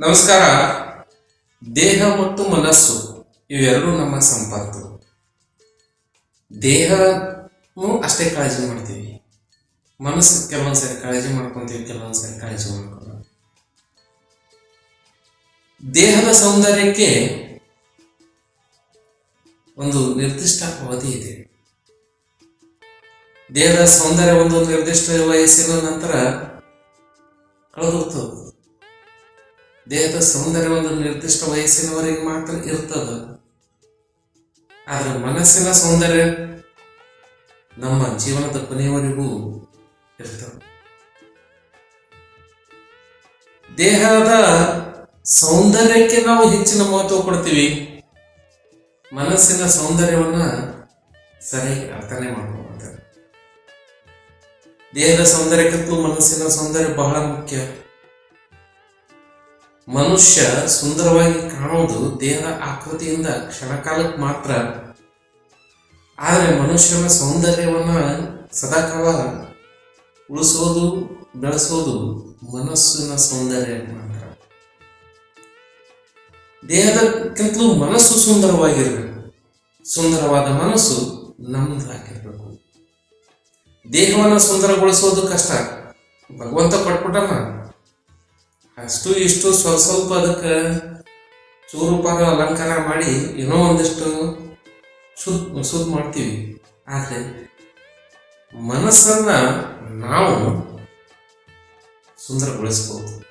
ನಮಸ್ಕಾರ. ದೇಹ ಮತ್ತು ಮನಸ್ಸು, ಇವೆರಡೂ ನಮ್ಮ ಸಂಪತ್ತು. ದೇಹನೂ ಅಷ್ಟೇ ಕಾಳಜಿ ಮಾಡ್ತೀವಿ. ಮನಸ್ಸು ಕೆಲವೊಂದ್ಸರಿ ಕಾಳಜಿ ಮಾಡ್ಕೊತೀವಿ ಕೆಲವೊಂದ್ಸರಿ ಕಾಳಜಿ ಮಾಡ್ಕೊಂಡು ದೇಹದ ಸೌಂದರ್ಯಕ್ಕೆ ಒಂದು ನಿರ್ದಿಷ್ಟ ಅವಧಿ ಇದೆ. ದೇಹದ ಸೌಂದರ್ಯ ಒಂದು ನಿರ್ದಿಷ್ಟ ವಯಸ್ಸಿನ ನಂತರ ಕಳೆದೋಗ್ತದೆ ದೇಹದ ಸೌಂದರ್ಯ ಒಂದು ನಿರ್ದಿಷ್ಟ ವಯಸ್ಸಿನವರೆಗೆ ಮಾತ್ರ ಇರ್ತದ. ಆದ್ರೆ ಮನಸ್ಸಿನ ಸೌಂದರ್ಯ ನಮ್ಮ ಜೀವನದ ಕೊನೆಯವರೆಗೂ ಇರ್ತದೆ. ದೇಹದ ಸೌಂದರ್ಯಕ್ಕೆ ನಾವು ಹೆಚ್ಚಿನ ಮಹತ್ವ ಕೊಡ್ತೀವಿ. ಮನಸ್ಸಿನ ಸೌಂದರ್ಯವನ್ನ ಸರಿಯಾಗಿ ಅರ್ಥನೆ ಮಾಡ್ಕೋತಾರೆ ದೇಹದ ಸೌಂದರ್ಯಕ್ಕೂ ಮನಸ್ಸಿನ ಸೌಂದರ್ಯ ಬಹಳ ಮುಖ್ಯ. ಮನುಷ್ಯ ಸುಂದರವಾಗಿ ಕಾಣುವುದು ದೇಹದ ಆಕೃತಿಯಿಂದ ಕ್ಷಣಕಾಲಕ್ಕೆ ಮಾತ್ರ. ಆದರೆ ಮನುಷ್ಯನ ಸೌಂದರ್ಯವನ್ನು ಸದಾಕಾಲ ಉಳಿಸೋದು, ಬೆಳೆಸೋದು ಮನಸ್ಸಿನ ಸೌಂದರ್ಯ ಮಾತ್ರ. ದೇಹದಕ್ಕಿಂತಲೂ ಮನಸ್ಸು ಸುಂದರವಾಗಿರಬೇಕು. ಸುಂದರವಾದ ಮನಸ್ಸು ನಮ್ದಾಗಿರ್ಬೇಕು. ದೇಹವನ್ನು ಸುಂದರಗೊಳಿಸೋದು ಕಷ್ಟ. ಭಗವಂತ ಪಟ್ಬಿಟ್ಟನ ಅಷ್ಟು ಇಷ್ಟು ಸ್ವಲ್ಪ ಸ್ವಲ್ಪ ಅದಕ್ಕೆ ಚೂರು ಅಲಂಕಾರ ಮಾಡಿ ಏನೋ ಒಂದಿಷ್ಟು ಶುದ್ಧ ಶುದ್ಧ ಮಾಡ್ತೀವಿ. ಆದರೆ ಮನಸ್ಸನ್ನ ನಾವು ಸುಂದರಗೊಳಿಸ್ಬೋದು.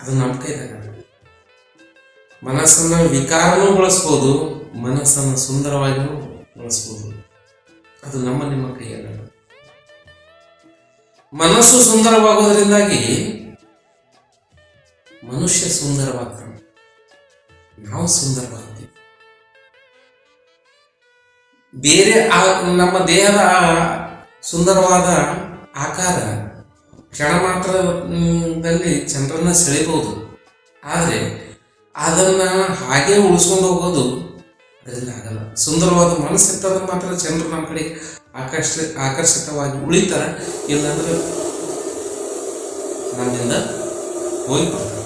ಅದು ನಮ್ಮ ಕೈದಾಗ ಮನಸ್ಸನ್ನ ವಿಕಾರನೂ ಬಳಸ್ಬೋದು ಮನಸ್ಸನ್ನು ಸುಂದರವಾಗಿಯೂ ಬಳಸ್ಬೋದು ಅದು ನಮ್ಮ ನಿಮ್ಮ ಕೈಯಲ್ಲ ಮನಸ್ಸು ಸುಂದರವಾಗೋದ್ರಿಂದಾಗಿ ಮನುಷ್ಯ ಸುಂದರವಾಗ್ತಾನೆ. ನಾವು ಸುಂದರವಾಗ್ತೀವಿ. ಬೇರೆ ಆ ನಮ್ಮ ದೇಹದ ಸುಂದರವಾದ ಆಕಾರ ಕ್ಷಣ ಮಾತ್ರದಲ್ಲಿ ಜನರನ್ನ ಸೆಳೆಯಬಹುದು. ಆದರೆ ಅದನ್ನ ಹಾಗೆ ಉಳಿಸ್ಕೊಂಡು ಹೋಗೋದು ಅದರಿಂದ ಆಗಲ್ಲ. ಸುಂದರವಾದ ಮನಸ್ಸಿರ್ತದ ಮಾತ್ರ ಜನರು ನಮ್ಮ ಕಡೆ ಆಕರ್ಷ ಆಕರ್ಷಿತವಾಗಿ ಉಳಿತಾರೆ. ಇಲ್ಲಾಂದ್ರೆ ನಮ್ಮಿಂದ ಹೋಗ್ಬಿಡ್ತಾರೆ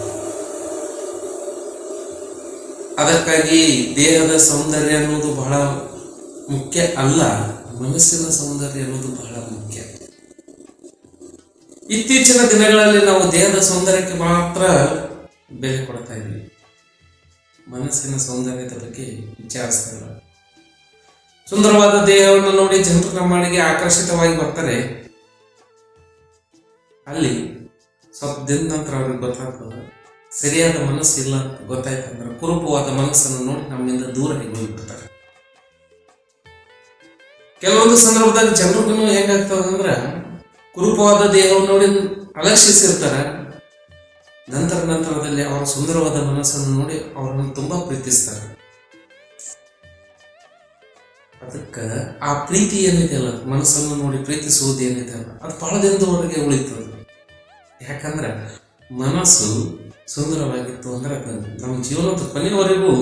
ಅದಕ್ಕಾಗಿ ದೇಹದ ಸೌಂದರ್ಯ ಅನ್ನೋದು ಬಹಳ ಮುಖ್ಯ ಅಲ್ಲ, ಮನಸ್ಸಿನ ಸೌಂದರ್ಯ ಅನ್ನೋದು ಬಹಳ ಮುಖ್ಯ. ಇತ್ತೀಚಿನ ದಿನಗಳಲ್ಲಿ ನಾವು ದೇಹದ ಸೌಂದರ್ಯಕ್ಕೆ ಮಾತ್ರ ಬೆಲೆ ಕೊಡ್ತಾ ಇದ್ವಿ ಮನಸ್ಸಿನ ಸೌಂದರ್ಯದ ಬಗ್ಗೆ ವಿಚಾರಿಸ್ತಾ ಇಲ್ಲ. ಸುಂದರವಾದ ದೇಹವನ್ನು ನೋಡಿ ಜನರು ನಮ್ಮಳಿಗೆ ಆಕರ್ಷಿತವಾಗಿ ಬರ್ತಾರೆ. ಅಲ್ಲಿ ಸ್ವಲ್ಪ ದಿನ ನಂತರ ಅವ್ರಿಗೆ ಗೊತ್ತಾಗ್ತದೆ. ಸರಿಯಾದ ಮನಸ್ಸು ಇಲ್ಲ ಅಂತ ಗೊತ್ತಾಯ್ತಂದ್ರೆ ಕುರುಪವಾದ ಮನಸ್ಸನ್ನು ನೋಡಿ ನಮ್ಮಿಂದ ದೂರ ಹೋಗ್ಬಿಡ್ತಾರೆ. ಕೆಲವೊಂದು ಸಂದರ್ಭದಲ್ಲಿ ಜನರಿಗೂ ಹೇಗಾಗ್ತದೆ ಅಂದ್ರೆ ಕುರುಪವಾದ ದೇಹವನ್ನು ನೋಡಿ ಅಲಕ್ಷಿಸಿರ್ತಾರೆ. ನಂತರ ನಂತರದಲ್ಲಿ ಅವರ ಸುಂದರವಾದ ಮನಸ್ಸನ್ನು ನೋಡಿ ಅವರನ್ನು ತುಂಬಾ ಪ್ರೀತಿಸ್ತಾರೆ. ಅದಕ್ಕೆ ಆ ಪ್ರೀತಿ ಏನಿದೆಯಲ್ಲ ಮನಸ್ಸನ್ನು ನೋಡಿ ಪ್ರೀತಿಸುವುದು ಏನಿದೆಯಲ್ಲ ಅದು ಬಹಳ ದಿನದವರೆಗೆ ಉಳಿತದೆ. ಯಾಕಂದ್ರೆ ಮನಸ್ಸು ಸುಂದರವಾಗಿತ್ತು ಅಂದ್ರೆ ನಮ್ಮ ಜೀವನದ ಕೊನೆಯವರೆಗೂ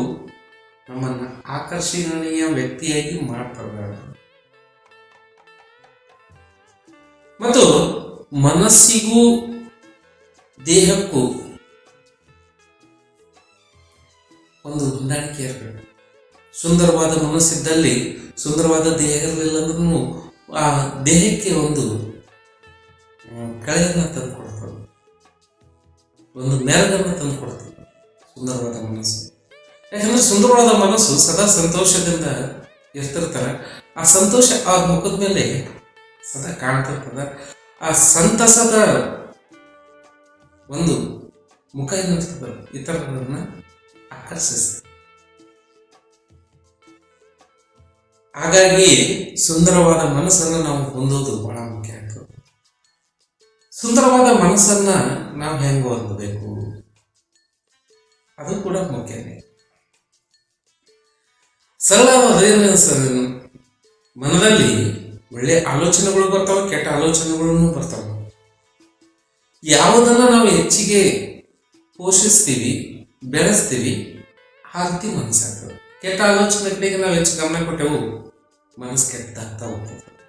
ನಮ್ಮನ್ನ ಆಕರ್ಷಣೀಯ ವ್ಯಕ್ತಿಯಾಗಿ ಮಾಡ್ತಾರೆ ಮತ್ತು ಮನಸ್ಸಿಗೂ ದೇಹಕ್ಕೂ ಒಂದು ಹೊಂದಾಣಿಕೆ ಇರಬೇಕು. ಸುಂದರವಾದ ಮನಸ್ಸಿದ್ದಲ್ಲಿ ಸುಂದರವಾದ ದೇಹ ಇರಲಿಲ್ಲ ಅಂದ್ರೂ ಆ ದೇಹಕ್ಕೆ ಒಂದು ಕಳೆಯನ್ನ ತಂದು ಒಂದು ಮೆರಗನ್ನು ತಂದು ಕೊಡ್ತದೆ ಸುಂದರವಾದ ಮನಸ್ಸು. ಯಾಕಂದ್ರೆ ಸುಂದರವಾದ ಮನಸ್ಸು ಸದಾ ಸಂತೋಷದಿಂದ ಇರ್ತಿರ್ತಾರೆ. ಆ ಸಂತೋಷ ಆ ಮುಖದ ಮೇಲೆ ಸದಾ ಕಾಣ್ತಿರ್ತದ. ಆ ಸಂತಸದ ಒಂದು ಮುಖ ಏನಿರ್ತದ ಇತರರನ್ನ ಆಕರ್ಷಿಸ್ತದೆ ಹಾಗಾಗಿ ಸುಂದರವಾದ ಮನಸ್ಸನ್ನು ನಾವು ಹೊಂದೋದು ಬಹಳ ಸುಂದರವಾದ ಮನಸ್ಸನ್ನ ನಾವು ಹೆಂಗೆ ಹೊಂದಬೇಕು? ಅದು ಕೂಡ ಮುಖ್ಯನೇ ಸರಳವಾದ ಮನದಲ್ಲಿ ಒಳ್ಳೆ ಆಲೋಚನೆಗಳು ಬರ್ತಾವ, ಕೆಟ್ಟ ಆಲೋಚನೆಗಳನ್ನು ಬರ್ತಾವೆ. ಯಾವುದನ್ನ ನಾವು ಹೆಚ್ಚಿಗೆ ಪೋಷಿಸ್ತೀವಿ, ಬೆಳೆಸ್ತೀವಿ ಆ ರೀತಿ ಮನಸ್ಸಾಗ್ತದೆ. ಕೆಟ್ಟ ಆಲೋಚನೆ ನಾವು ಹೆಚ್ಚು ಗಮನ ಕೊಟ್ಟೆವು, ಮನಸ್ಸು ಕೆಟ್ಟದಾಗ್ತಾ ಹೋಗ್ತದೆ.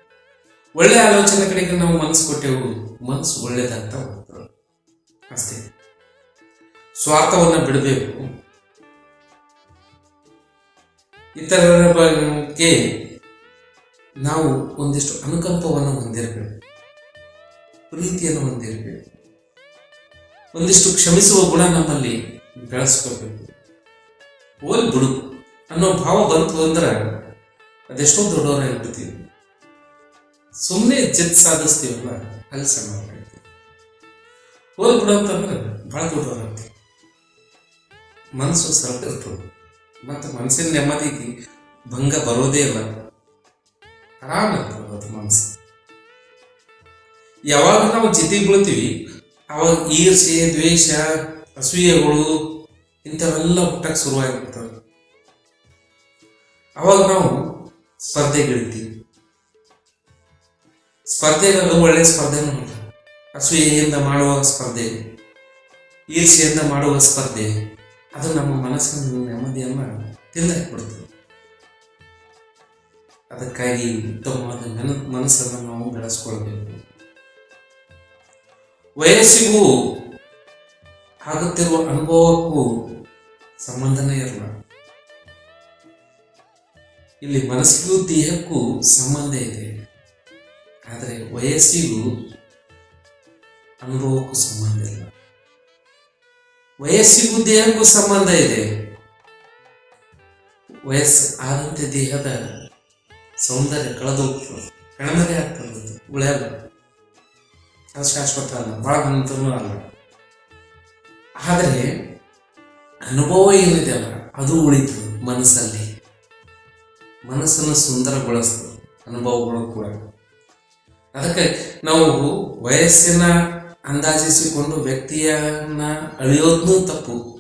ಒಳ್ಳೆ ಆಲೋಚನೆ ಕಡೆಗೆ ನಾವು ಮನಸ್ಸು ಕೊಟ್ಟೆವು. ಮನಸ್ಸು ಒಳ್ಳೇದಂತ ಅಷ್ಟೇ. ಸ್ವಾರ್ಥವನ್ನು ಬಿಡಬೇಕು. ಇತರರ ಬಗ್ಗೆ ನಾವು ಒಂದಿಷ್ಟು ಅನುಕಂಪವನ್ನು ಹೊಂದಿರಬೇಕು. ಪ್ರೀತಿಯನ್ನು ಹೊಂದಿರಬೇಕು. ಒಂದಿಷ್ಟು ಕ್ಷಮಿಸುವ ಗುಣ ನಮ್ಮಲ್ಲಿ ಬೆಳೆಸ್ಕೋಬೇಕು ಹೋಲ್ ಬಿಡು ಅನ್ನೋ ಭಾವ ಬಂತು ಅಂದ್ರೆ ಅದೆಷ್ಟೋ ದೊಡ್ಡವರಾಗ್ಬಿಡ್ತೀವಿ. ಸುಮ್ಮನೆ ಜಿತ್ ಸಾಧಿಸ್ತೀವಲ್ಲ ಅಲ್ಲಿ ಸಣ್ಣ ಹೋಲ್ ಹೋಗಿ ಅಂತಂದ್ರೆ ಭಾಳ ದೊಡ್ಡವರಾಗ್ತೀವಿ ಮನಸ್ಸು ಸರಳ ಇರ್ತದೆ. ಮತ್ತು ಮನಸ್ಸಿನ ನೆಮ್ಮದಿಗೆ ಭಂಗ ಬರೋದೇ ಇಲ್ಲ. ಆರಾಮಾಗ್ತದೆ ಅದು ಮನಸ್ಸು. ಯಾವಾಗ ನಾವು ಜಿತಿ ಬೀಳ್ತೀವಿ, ಅವಾಗ ಈರ್ಷೆ ದ್ವೇಷ, ಅಸೂಯೆಗಳು, ಇಂಥವೆಲ್ಲ ಹುಟ್ಟಕ್ಕೆ ಶುರುವಾಗಿರ್ತವೆ. ಅವಾಗ ನಾವು ಸ್ಪರ್ಧೆಗಿಳಿತೀವಿ ಸ್ಪರ್ಧೆಗೆ ಅದು ಒಳ್ಳೆಯ ಸ್ಪರ್ಧೆನೂ ಅಲ್ಲ ಅಸೂಯೆಯಿಂದ ಮಾಡುವ ಸ್ಪರ್ಧೆ. ಈರ್ಷೆಯಿಂದ ಮಾಡುವ ಸ್ಪರ್ಧೆ. ಅದು ನಮ್ಮ ಮನಸ್ಸಿನ ನೆಮ್ಮದಿಯನ್ನು ತಿಂದಾಕ್ಬಿಡ್ತದೆ ಅದಕ್ಕಾಗಿ ಉತ್ತಮವಾದ ಮನ ಮನಸ್ಸನ್ನು ನಾವು ಬೆಳೆಸ್ಕೊಳ್ಬೇಕು. ವಯಸ್ಸಿಗೂ ಆಗುತ್ತಿರುವ ಅನುಭವಕ್ಕೂ ಸಂಬಂಧನೇ ಇರಲ್ಲ ಇಲ್ಲಿ ಮನಸ್ಸಿಗೂ ದೇಹಕ್ಕೂ ಸಂಬಂಧ ಇದೆ. ಆದರೆ ವಯಸ್ಸಿಗೂ ಅನುಭವಕ್ಕೂ ಸಂಬಂಧ ಇಲ್ಲ. ವಯಸ್ಸಿಗೂ ದೇಹಕ್ಕೂ ಸಂಬಂಧ ಇದೆ. ವಯಸ್ಸು ಆದಂತೆ ದೇಹದ ಸೌಂದರ್ಯ ಕಳೆದು ಕಡಿಮೆ ಆಗ್ತದೆ. ಉಳಿಯಲ್ಲ ಅದು ಶಾಶ್ವತ ಅಲ್ಲ. ಭಾಳ ಬಂತೂ ಅಲ್ಲ. ಆದರೆ ಅನುಭವ ಏನಿದೆ ಅಲ್ಲ, ಅದು ಉಳಿತು ಮನಸ್ಸಲ್ಲಿ. ಮನಸ್ಸನ್ನು ಸುಂದರಗೊಳಿಸ್ತದೆ. ಅನುಭವಗಳು ಕೂಡ. ಅದಕ್ಕೆ ನಾವು ವಯಸ್ಸಿನ ಅಂದಾಜಿಸಿಕೊಂಡು ವ್ಯಕ್ತಿಯನ್ನ ಅಳಿಯೋದ್ನೂ ತಪ್ಪು.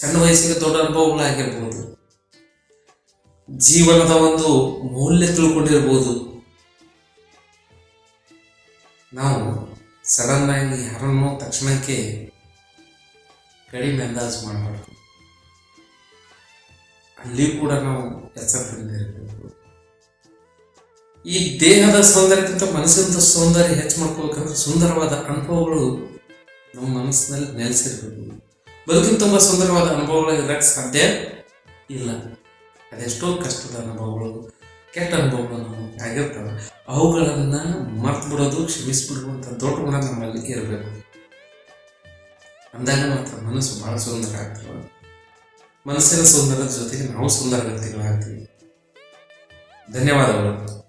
ಸಣ್ಣ ವಯಸ್ಸಿಗೆ ದೊಡ್ಡ ಅನುಭವಗಳಾಗಿರ್ಬೋದು. ಜೀವನದ ಒಂದು ಮೌಲ್ಯ ತಿಳ್ಕೊಂಡಿರ್ಬೋದು. ನಾವು ಸಡನ್ ಆಗಿ ಯಾರನ್ನೋ ತಕ್ಷಣಕ್ಕೆ ಕಡಿಮೆ ಅಂದಾಜು ಮಾಡಬಾರ್ದು. ಅಲ್ಲಿ ಕೂಡ ನಾವು ಎಚ್ಚರದಿಂದ ಇರಬೇಕು ಈ ದೇಹದ ಸೌಂದರ್ಯಕ್ಕಿಂತ ಮನಸ್ಸಿನ ಸೌಂದರ್ಯ ಹೆಚ್ಚು ಮಾಡ್ಕೋಬೇಕಂದ್ರೆ ಸುಂದರವಾದ ಅನುಭವಗಳು ನಮ್ಮ ಮನಸ್ಸಿನಲ್ಲಿ ನೆಲೆಸಿರ್ಬೇಕು. ಬದುಕಿನ ತುಂಬ ಸುಂದರವಾದ ಅನುಭವಗಳು ಇರಕ್ಕೆ ಸಾಧ್ಯ ಇಲ್ಲ. ಅದೆಷ್ಟೋ ಕಷ್ಟದ ಅನುಭವಗಳು, ಕೆಟ್ಟ ಅನುಭವಗಳು ಆಗಿರ್ತವೆ. ಅವುಗಳನ್ನು ಮರ್ತು ಬಿಡೋದು ಕ್ಷಮಿಸ್ಬಿಡುವಂಥ ದೊಡ್ಡ ಗುಣ ನಮ್ಮಲ್ಲಿ ಇರಬೇಕು. ಅಂದಾಗ ಮಾತ್ರ ಮನಸ್ಸು ಬಹಳ ಸುಂದರ ಆಗ್ತದೆ. ಮನಸ್ಸಿನ ಸೌಂದರ್ಯದ ಜೊತೆಗೆ ನಾವು ಸುಂದರ ವ್ಯಕ್ತಿಗಳಾಗ್ತೀವಿ. ಧನ್ಯವಾದಗಳು.